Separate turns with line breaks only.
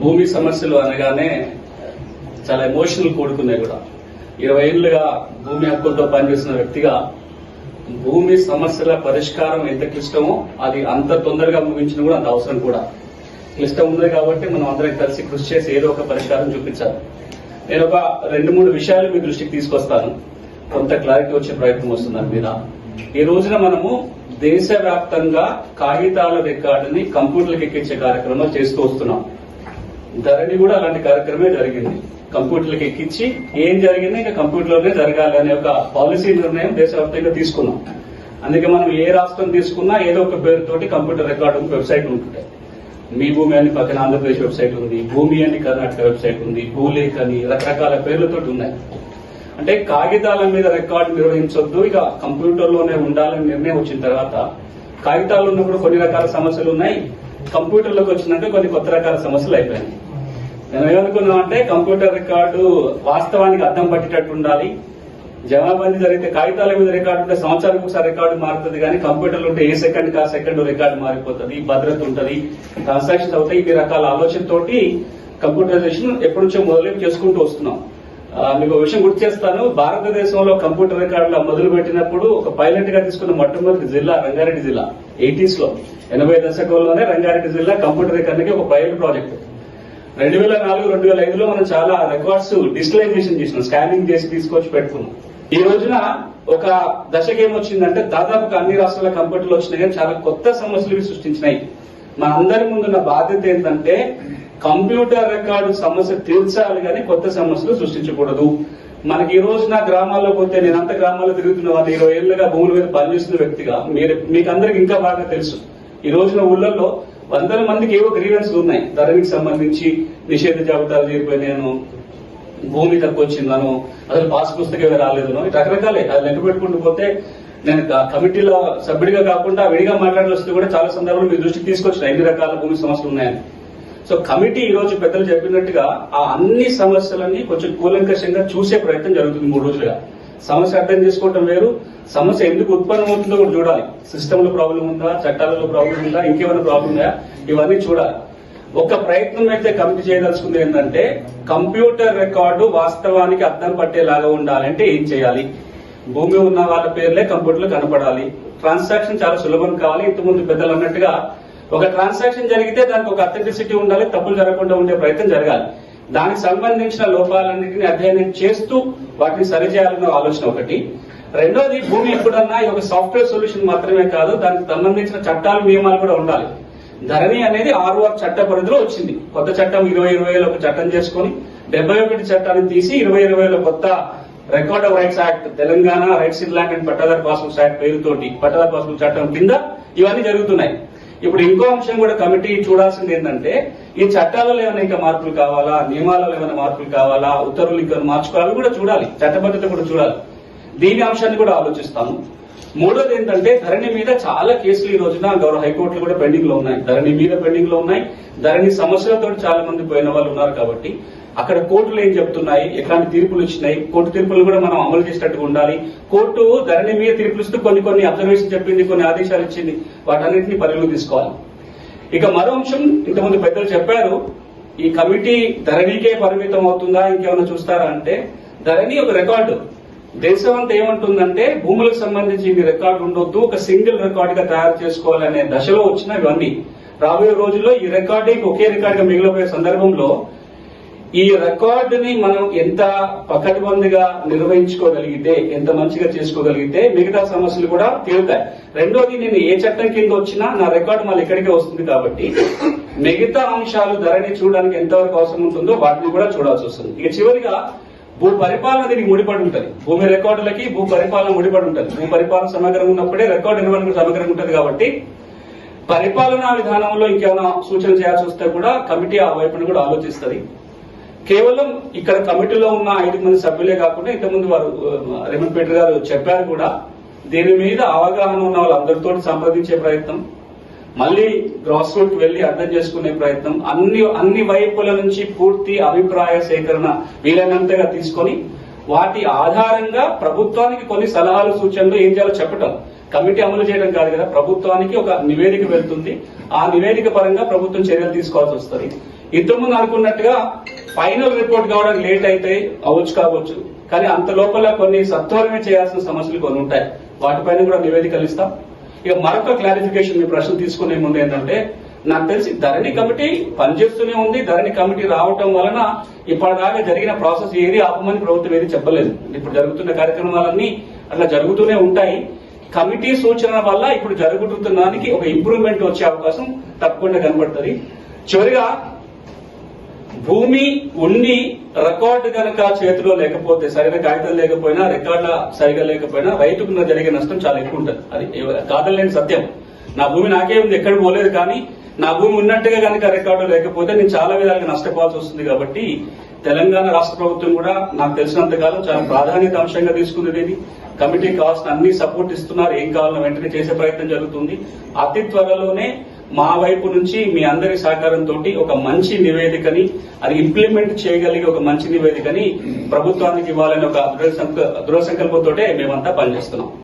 భూమి సమస్యలు అనగానే చాలా ఎమోషనల్ కూడుకున్నాయి కూడా. ఇరవై ఏళ్ళుగా భూమి హక్కులతో పనిచేసిన వ్యక్తిగా భూమి సమస్యల పరిష్కారం ఎంత క్లిష్టమో అది అంత తొందరగా ముగించడం కూడా అంత అవసరం కూడా. క్లిష్టం ఉంది కాబట్టి మనం అందరం కలిసి కృషి చేసి ఏదో ఒక పరిష్కారం చూపించాలి. నేను ఒక రెండు మూడు విషయాలు మీ దృష్టికి తీసుకొస్తాను. కొంత క్లారిటీ వచ్చే ప్రయత్నం వస్తుంది మీద. ఈ రోజున మనము దేశవ్యాప్తంగా కాగితాల రికార్డుని కంప్యూటర్లకు ఎక్కించే కార్యక్రమం చేస్తూ వస్తున్నాం. ధరణి కూడా అలాంటి కార్యక్రమే జరిగింది. కంప్యూటర్లకు ఎక్కించి ఏం జరిగింది ఇంకా కంప్యూటర్లోనే జరగాలి అనే ఒక పాలసీ నిర్ణయం దేశవ్యాప్తంగా తీసుకున్నాం. అందుకే మనం ఏ రాష్ట్రం తీసుకున్నా ఏదో ఒక పేరుతోటి కంప్యూటర్ రికార్డు వెబ్సైట్ ఉంటుంటాయి మీ భూమి అని పక్కన ఆంధ్రప్రదేశ్ వెబ్సైట్ ఉంది భూమి అని కర్ణాటక వెబ్సైట్ ఉంది భూలేఖ్ అని రకరకాల పేర్లతోటి ఉన్నాయి. అంటే కాగితాల మీద రికార్డు నిర్వహించొద్దు ఇక కంప్యూటర్లోనే ఉండాలని నిర్ణయం వచ్చిన తర్వాత కాగితాలు ఉన్నప్పుడు కొన్ని రకాల సమస్యలు ఉన్నాయి కంప్యూటర్లోకి వచ్చినాక కొన్ని కొత్త రకాల సమస్యలు అయిపోయాయి నేను ఏమనుకున్నాం అంటే కంప్యూటర్ రికార్డు వాస్తవానికి అర్థం పట్టేటట్టు ఉండాలి. జవాబందీ జరిగితే కాగితాల మీద రికార్డు ఉంటే సంవత్సరానికి ఒకసారి రికార్డు మారుతుంది కానీ కంప్యూటర్లు ఉంటే ఏ సెకండ్ కా సెకండ్ రికార్డు మారిపోతుంది భద్రత ఉంటుంది. ట్రాన్సాక్షన్స్ అవుతాయి ఈ రకాల ఆలోచనతోటి కంప్యూటరైజేషన్ ఎప్పటి నుంచో మొదలు చేసుకుంటూ వస్తున్నాం. మీకు ఒక విషయం గుర్తు చేస్తాను భారతదేశంలో కంప్యూటర్ రికార్డుల మొదలు పెట్టినప్పుడు ఒక పైలట్గా తీసుకున్న మొట్టమొదటి జిల్లా రంగారెడ్డి జిల్లా ఎయిటీస్లో ఎనభై దశకంలోనే రంగారెడ్డి జిల్లా కంప్యూటర్ రికార్డుకి ఒక పైలట్ ప్రాజెక్ట్ రెండు వేల నాలుగు రెండు వేల ఐదులో మనం చాలా రికార్డ్స్ డిజిటలైజేషన్ చేసినాం స్కానింగ్ చేసి తీసుకొచ్చి పెట్టుకున్నాం ఈ రోజున ఒక దశకి ఏమొచ్చిందంటే దాదాపుగా అన్ని రాష్ట్రాల కంపెనీలు వచ్చినాయి కానీ చాలా కొత్త సమస్యలు సృష్టించినాయి. మన అందరి ముందున్న బాధ్యత ఏంటంటే కంప్యూటర్ రికార్డు సమస్య తీర్చాలి కానీ కొత్త సమస్యలు సృష్టించకూడదు. మనకి ఈ రోజున గ్రామాల్లో పోతే నేనంత గ్రామాల్లో తిరుగుతున్న వాళ్ళు ఇరవై ఏళ్ళుగా భూముల మీద పనిచేస్తున్న వ్యక్తిగా మీరు మీకు అందరికి ఇంకా బాగా తెలుసు. ఈ రోజున ఊళ్ళల్లో వందల మందికి ఏవో గ్రీవెన్స్ ఉన్నాయి. ధరణికి సంబంధించి నిషేధ జాబితాలు చేరిపోయినాను భూమి తక్కువ వచ్చిందను అసలు పాస్ పుస్తకమే రాలేదను రకరకాలే. అది లెక్క పెట్టుకుంటూ పోతే నేను కమిటీలో సభ్యుడిగా కాకుండా విడిగా మాట్లాడాల్సి కూడా చాలా సందర్భాలు మీ దృష్టికి తీసుకొచ్చిన ఎన్ని రకాల భూమి సమస్యలు ఉన్నాయని. సో కమిటీ ఈ రోజు పెద్దలు చెప్పినట్టుగా ఆ అన్ని సమస్యలన్నీ కొంచెం కూలంకషంగా చూసే ప్రయత్నం జరుగుతుంది మూడు రోజులుగా. సమస్య అర్థం చేసుకోవటం వేరు. సమస్య ఎందుకు ఉత్పన్నమవుతుందో కూడా చూడాలి. సిస్టమ్లో ప్రాబ్లం ఉందా? చట్టాలలో ప్రాబ్లం ఉందా? ఇంకేమైనా ప్రాబ్లం ఉందా ఇవన్నీ చూడాలి. ఒక ప్రయత్నం అయితే కమిటీ చేయదలుచుకుంది ఏంటంటే కంప్యూటర్ రికార్డు వాస్తవానికి అర్థం పట్టేలాగా ఉండాలంటే ఏం చేయాలి? భూమి ఉన్న వాళ్ళ పేర్లే కంప్యూటర్లో కనపడాలి. ట్రాన్సాక్షన్ చాలా సులభం కావాలి. ఇంతకుముందు పెద్దలు అన్నట్టుగా ఒక ట్రాన్సాక్షన్ జరిగితే దానికి ఒక అథెంటిసిటీ ఉండాలి. తప్పులు జరగకుండా ఉండే ప్రయత్నం జరగాలి. దానికి సంబంధించిన లోపాలన్నింటినీ అధ్యయనం చేస్తూ వాటిని సరిచేయాలన్న ఆలోచన ఒకటి. రెండోది భూమి ఎప్పుడన్నా ఈ ఒక సాఫ్ట్వేర్ సొల్యూషన్ మాత్రమే కాదు దానికి సంబంధించిన చట్టాలు నియమాలు కూడా ఉండాలి. ధరణి అనేది ఆరు చట్ట పరిధిలో వచ్చింది. కొత్త చట్టం ఇరవై ఇరవైలో ఒక చట్టం చేసుకొని డెబ్బై ఒకటి చట్టాన్ని తీసి ఇరవై ఇరవైలో కొత్త record of rights act Telangana rights in land and pattadar passbooks act పేరుతోటి పట్టాదార్ పాస్బుక్ చట్టం కింద ఇవన్నీ జరుగుతున్నాయి. ఇప్పుడు ఇంకో అంశం కూడా కమిటీ చూడాల్సింది ఏంటంటే ఈ చట్టాలలో ఏమైనా ఇంకా మార్పులు కావాలా? నియమాలలో ఏమైనా మార్పులు కావాలా? ఉత్తర్వులు ఇంకా మార్చుకోవాలి? కూడా చూడాలి. చట్టబద్ధత కూడా చూడాలి. దీని అంశాన్ని కూడా ఆలోచిస్తాము. మూడోది ఏంటంటే ధరణి మీద చాలా కేసులు ఈ రోజున గౌరవ హైకోర్టులు కూడా పెండింగ్లో ఉన్నాయి. ధరణి మీద పెండింగ్లో ఉన్నాయి. ధరణి సమస్యలతో చాలా మంది పోయిన వాళ్ళు ఉన్నారు కాబట్టి అక్కడ కోర్టులు ఏం చెప్తున్నాయి? ఎట్లాంటి తీర్పులు ఇచ్చినాయి? కోర్టు తీర్పులు కూడా మనం అమలు చేసేటట్టుగా ఉండాలి. కోర్టు ధరణి మీద తీర్పులు ఇస్తూ కొన్ని కొన్ని అబ్జర్వేషన్ చెప్పింది కొన్ని ఆదేశాలు ఇచ్చింది. వాటన్నింటినీ పరిగణలోకి తీసుకోవాలి. ఇక మరో అంశం ఇంతకుముందు పెద్దలు చెప్పారు ఈ కమిటీ ధరణికే పరిమితం అవుతుందా ఇంకేమైనా చూస్తారా అంటే ధరణి ఒక రికార్డు. దేశం అంతా ఏమంటుందంటే భూములకు సంబంధించి ఇది రికార్డు ఉండొద్దు ఒక సింగిల్ రికార్డ్గా తయారు చేసుకోవాలనే దశలో వచ్చిన ఇవన్నీ రాబోయే రోజుల్లో ఈ రికార్డు ఒకే రికార్డ్గా మిగిలిపోయే సందర్భంలో ఈ రికార్డుని మనం ఎంత పకడ్బందిగా నిర్వహించుకోగలిగితే ఎంత మంచిగా చేసుకోగలిగితే మిగతా సమస్యలు కూడా తీరుతాయి. రెండోది నేను ఏ చట్టం కింద వచ్చినా నా రికార్డు మళ్ళీ ఇక్కడికే వస్తుంది కాబట్టి మిగతా అంశాలు ధరని చూడడానికి ఎంతవరకు అవసరం ఉంటుందో వాటిని కూడా చూడాల్సి వస్తుంది. ఇక చివరిగా భూ పరిపాలన దీనికి ముడిపడి ఉంటుంది. భూమి రికార్డులకి భూ పరిపాలన ముడిపడి ఉంటుంది. భూ పరిపాలన సమగ్రంగా ఉన్నప్పుడే రికార్డు నిర్వహణ కూడా సమగ్రంగా ఉంటుంది కాబట్టి పరిపాలనా విధానంలో ఇంకేమైనా సూచన చేయాల్సి వస్తే కూడా కమిటీ ఆ వైపును కూడా ఆలోచిస్తుంది. కేవలం ఇక్కడ కమిటీలో ఉన్న ఐదు మంది సభ్యులే కాకుండా ఇంతకుముందు వారు రేవంత్ రెడ్డి గారు చెప్పారు కూడా దీని మీద అవగాహన ఉన్న వాళ్ళందరితో సంప్రదించే ప్రయత్నం మళ్ళీ గ్రాస్ రూట్ వెళ్ళి అర్థం చేసుకునే ప్రయత్నం అన్ని అన్ని వైపుల నుంచి పూర్తి అభిప్రాయ సేకరణ వీలైనంతగా తీసుకొని వాటి ఆధారంగా ప్రభుత్వానికి కొన్ని సలహాలు సూచనలు ఏం చేయాలో చెప్పటం. కమిటీ అమలు చేయడం కాదు కదా ప్రభుత్వానికి ఒక నివేదిక వెళ్తుంది. ఆ నివేదిక పరంగా ప్రభుత్వం చర్యలు తీసుకోవాల్సి వస్తుంది. ఇంతకుముందు అనుకున్నట్టుగా ఫైనల్ రిపోర్ట్ కావడం లేట్ అయితే అవ్వచ్చు కావచ్చు. కానీ అంత లోపల కొన్ని సత్వరమే చేయాల్సిన సమస్యలు కొన్ని ఉంటాయి. వాటిపైన కూడా నివేదికలు ఇస్తాం. ఇక మరొక క్లారిఫికేషన్ మీ ప్రశ్న తీసుకునే ముందు ఏంటంటే నాకు తెలిసి ధరణి కమిటీ పనిచేస్తూనే ఉంది. ధరణి కమిటీ రావటం వలన ఇప్పటిదాకా జరిగిన ప్రాసెస్ ఏది ఆపమని ప్రభుత్వం ఏది చెప్పలేదు. ఇప్పుడు జరుగుతున్న కార్యక్రమాలన్నీ అట్లా జరుగుతూనే ఉంటాయి. కమిటీ సూచన వల్ల ఇప్పుడు జరుగుతున్న దానికి ఒక ఇంప్రూవ్మెంట్ వచ్చే అవకాశం తప్పకుండా కనబడుతుంది. చివరిగా భూమి ఉండి రికార్డు కనుక చేతిలో లేకపోతే సరైన కాగితం లేకపోయినా రికార్డుల సరిగా లేకపోయినా రైతుకు జరిగే నష్టం చాలా ఎక్కువ ఉంటుంది. అది కాదలేని సత్యం. నా భూమి నాకే ఉంది ఎక్కడ పోలేదు కానీ నా భూమి ఉన్నట్టుగా కనుక రికార్డు లేకపోతే నేను చాలా విధాలుగా నష్టపోవాల్సి వస్తుంది కాబట్టి తెలంగాణ రాష్ట్ర ప్రభుత్వం కూడా నాకు తెలిసినంత కాలం చాలా ప్రాధాన్యత అంశంగా తీసుకుంది ఇది. కమిటీ కావాల్సిన అన్ని సపోర్ట్ ఇస్తున్నారు. ఏం కావాలో వెంటనే చేసే ప్రయత్నం జరుగుతుంది. అతి త్వరలోనే మా వైపు నుంచి మీ అందరి సహకారంతో ఒక మంచి నివేదికని అది ఇంప్లిమెంట్ చేయగలిగే ఒక మంచి నివేదికని ప్రభుత్వానికి ఇవ్వాలని ఒక దృఢ సంకల్పంతో మేమంతా పనిచేస్తున్నాం.